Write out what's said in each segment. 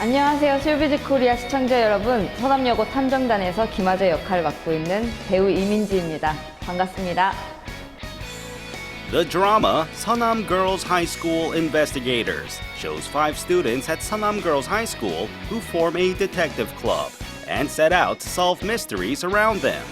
안녕하세요. 실비즈 코리아 시청자 여러분. 서남여고 탐정단에서 김아재 역할을 맡고 있는 배우 이민지입니다. 반갑습니다. The drama Sunam Girls High School Investigators shows five students at Sunam Girls High School who form a detective club and set out to solve mysteries around them.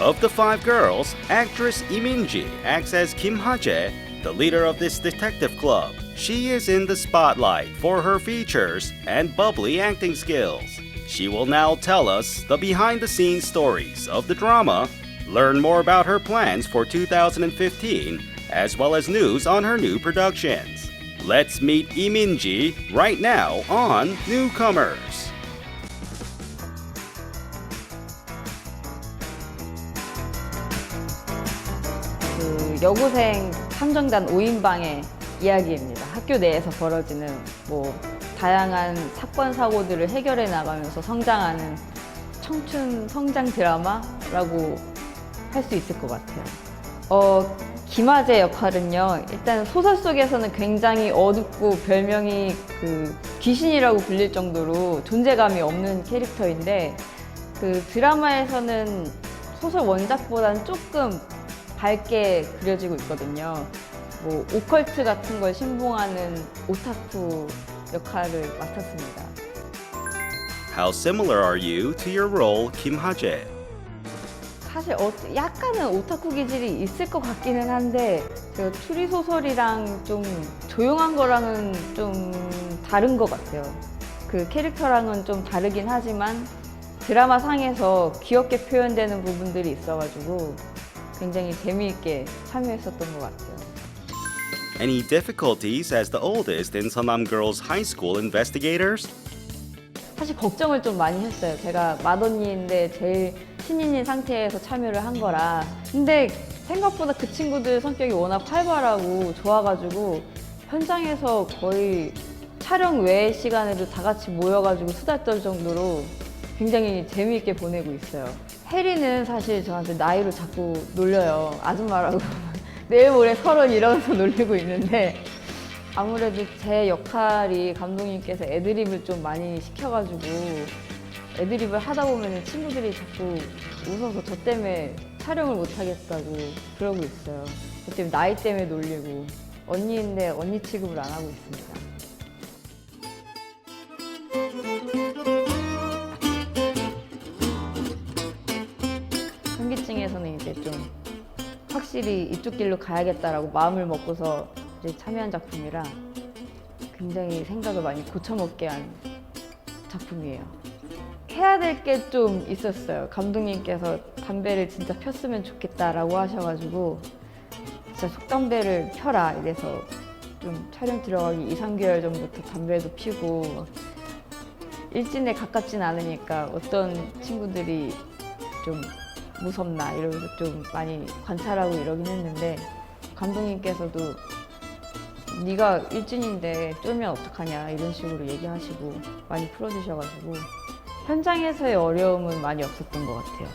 Of the five girls, actress Lee Min-ji acts as Kim Ha-jae, the leader of this detective club. She is in the spotlight for her features and bubbly acting skills. She will now tell us the behind-the-scenes stories of the drama, learn more about her plans for 2015, as well as news on her new productions. Let's meet Lee Min-ji right now on Newcomers. 여고생 탐정단 5인방의 이야기입니다. 학교 내에서 벌어지는 뭐 다양한 사건 사고들을 해결해 나가면서 성장하는 청춘 성장 드라마라고 할 수 있을 것 같아요. 어, 김아재 역할은요, 일단 소설 속에서는 굉장히 어둡고 별명이 그 귀신이라고 불릴 정도로 존재감이 없는 캐릭터인데 그 드라마에서는 소설 원작보다는 조금 밝게 그려지고 있거든요. 뭐 오컬트 같은 걸 신봉하는 오타쿠 역할을 맡았습니다. How similar are you to your role, Kim Ha-jae? 사실 어, 약간은 오타쿠 기질이 있을 것 같기는 한데 제가 추리 소설이랑 좀 조용한 거랑은 좀 다른 것 같아요. 그 캐릭터랑은 좀 다르긴 하지만 드라마 상에서 귀엽게 표현되는 부분들이 있어가지고 굉장히 재미있게 참여했었던 것 같아요. Any difficulties as the oldest in Sunam Girls High School investigators? 사실 걱정을 좀 많이 했어요. 제가 맏언니인데 제일 신인인 상태에서 참여를 한 거라. 근데 생각보다 그 친구들 성격이 워낙 활발하고 좋아가지고 현장에서 거의 촬영 외 시간에도 다 같이 모여가지고 수다 떨 정도로 굉장히 재미있게 보내고 있어요. 혜리는 사실 저한테 나이로 자꾸 놀려요. 아줌마라고. 내일 모레 서른 이러면서 놀리고 있는데 아무래도 제 역할이 감독님께서 애드립을 좀 많이 시켜가지고 애드립을 하다 보면 친구들이 자꾸 웃어서 저 때문에 촬영을 못 하겠다고 그러고 있어요. 저 때문에 나이 때문에 놀리고 언니인데 언니 취급을 안 하고 있습니다. 현기증에서는 이제 좀 확실히 이쪽 길로 가야겠다라고 마음을 먹고서 이제 참여한 작품이라 굉장히 생각을 많이 고쳐먹게 한 작품이에요. 해야 될 게 좀 있었어요. 감독님께서 담배를 진짜 폈으면 좋겠다라고 하셔가지고 진짜 속담배를 펴라 이래서 좀 촬영 들어가기 2, 3개월 전부터 담배도 피고 일진에 가깝진 않으니까 어떤 친구들이 좀 무섭나 이러면서 좀 많이 관찰하고 이러긴 했는데 감독님께서도 네가 일진인데 쫄면 어떡하냐 이런 식으로 얘기하시고 많이 풀어주셔가지고 현장에서의 어려움은 많이 없었던 것 같아요.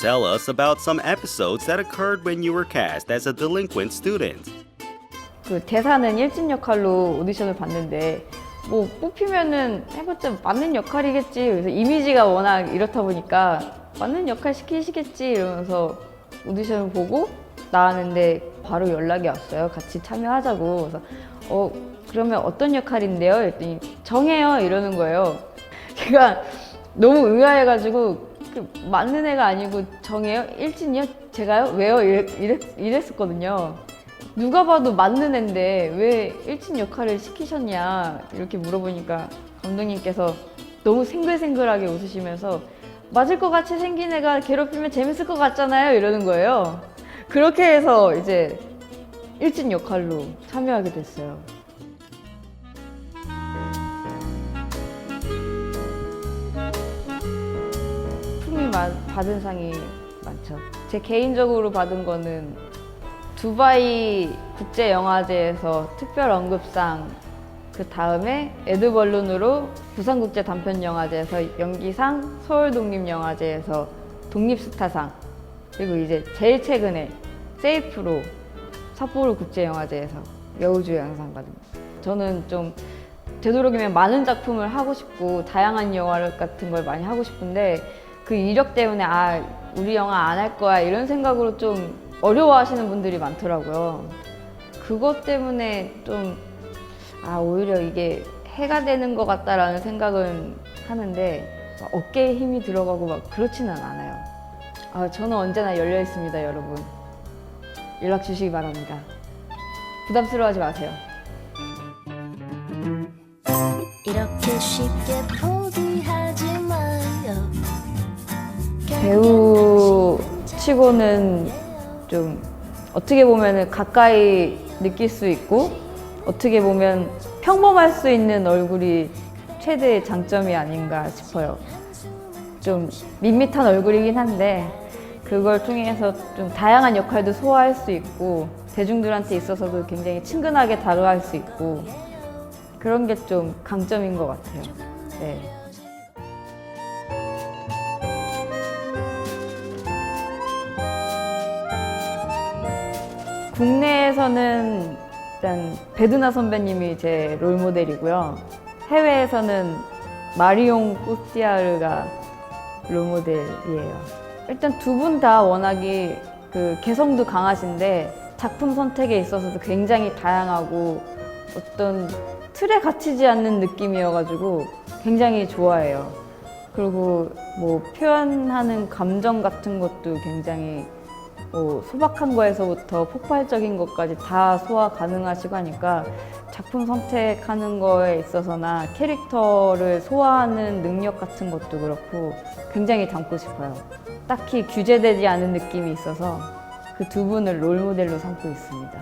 Tell us about some episodes that occurred when you were cast as a delinquent student. 그 대사는 일진 역할로 오디션을 봤는데 뭐 뽑히면은 해봤자 맞는 역할이겠지. 그래서 이미지가 워낙 이렇다 보니까 맞는 역할 시키시겠지 이러면서 오디션을 보고 나왔는데 바로 연락이 왔어요. 같이 참여하자고. 그래서 어 그러면 어떤 역할인데요? 그랬더니 정해요 이러는 거예요. 제가 너무 의아해가지고 그 맞는 애가 아니고 정해요? 일진이요? 제가요? 왜요? 이랬, 이랬, 이랬 었거든요. 누가 봐도 맞는 애인데 왜 일진 역할을 시키셨냐 이렇게 물어보니까 감독님께서 너무 생글생글하게 웃으시면서 맞을 것 같이 생긴 애가 괴롭히면 재밌을 것 같잖아요 이러는 거예요. 그렇게 해서 이제 일진 역할로 참여하게 됐어요. 품이 마- 받은 상이 많죠. 제 개인적으로 받은 거는 두바이 국제영화제에서 특별 언급상, 그 다음에 에드벌룬으로 부산국제 단편영화제에서 연기상, 서울독립영화제에서 독립스타상, 그리고 이제 제일 최근에 세이프로 삿포로 국제영화제에서 여우주연상 받은 저는 좀 되도록이면 많은 작품을 하고 싶고 다양한 영화 같은 걸 많이 하고 싶은데 그 이력 때문에 아 우리 영화 안 할 거야 이런 생각으로 좀 어려워하시는 분들이 많더라고요. 그것 때문에 좀 아 오히려 이게 해가 되는 것 같다라는 생각은 하는데 막 어깨에 힘이 들어가고 막 그렇지는 않아요. 아 저는 언제나 열려 있습니다, 여러분. 연락 주시기 바랍니다. 부담스러워하지 마세요. 이렇게 쉽게 포기하지 마요 배우 치고는 좀 어떻게 보면 가까이 느낄 수 있고 어떻게 보면 평범할 수 있는 얼굴이 최대의 장점이 아닌가 싶어요. 좀 밋밋한 얼굴이긴 한데 그걸 통해서 좀 다양한 역할도 소화할 수 있고 대중들한테 있어서도 굉장히 친근하게 다가갈 수 있고 그런 게 좀 강점인 것 같아요. 네. 국내에서는 일단 베드나 선배님이 제 롤모델이고요. 해외에서는 마리옹 꼬티아르가 롤모델이에요. 일단 두 분 다 워낙에 그 개성도 강하신데 작품 선택에 있어서도 굉장히 다양하고 어떤 틀에 갇히지 않는 느낌이어가지고 굉장히 좋아해요. 그리고 뭐 표현하는 감정 같은 것도 굉장히 뭐 소박한 거에서부터 폭발적인 것까지 다 소화 가능하시고 하니까 작품 선택하는 거에 있어서나 캐릭터를 소화하는 능력 같은 것도 그렇고 굉장히 닮고 싶어요. 딱히 규제되지 않은 느낌이 있어서 그 두 분을 롤모델로 삼고 있습니다.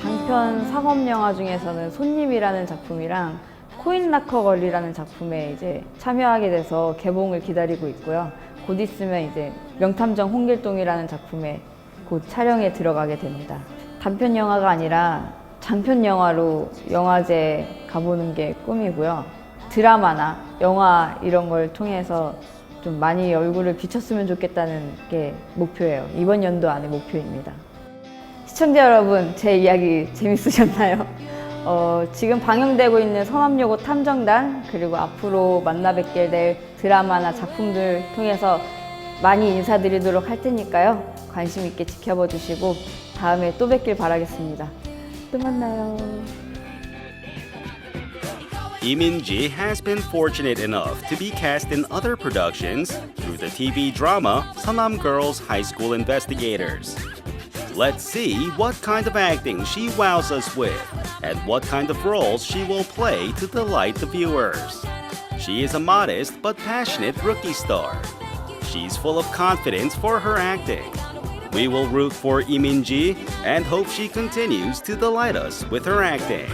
장편 상업 영화 중에서는 손님이라는 작품이랑 코인 락커 걸리라는 작품에 이제 참여하게 돼서 개봉을 기다리고 있고요. 곧 있으면 이제 명탐정 홍길동이라는 작품에 곧 촬영에 들어가게 됩니다. 단편 영화가 아니라 장편 영화로 영화제 가보는 게 꿈이고요. 드라마나 영화 이런 걸 통해서 좀 많이 얼굴을 비쳤으면 좋겠다는 게 목표예요. 이번 연도 안에 목표입니다. 시청자 여러분, 제 이야기 재밌으셨나요? 어, 지금 방영되고 있는 서남여고 탐정단 그리고 앞으로 만나 뵙게 될 드라마나 작품들 통해서 많이 인사드리도록 할 테니까요. 관심 있게 지켜봐 주시고 다음에 또 뵙길 바라겠습니다. 또 만나요. Lee Min-ji has been fortunate enough to be cast in other productions through the TV drama Sanam Girls High School Investigators. Let's see what kind of acting she wows us with and what kind of roles she will play to delight the viewers. She is a modest but passionate rookie star. She's full of confidence for her acting. We will root for Lee Min-ji and hope she continues to delight us with her acting.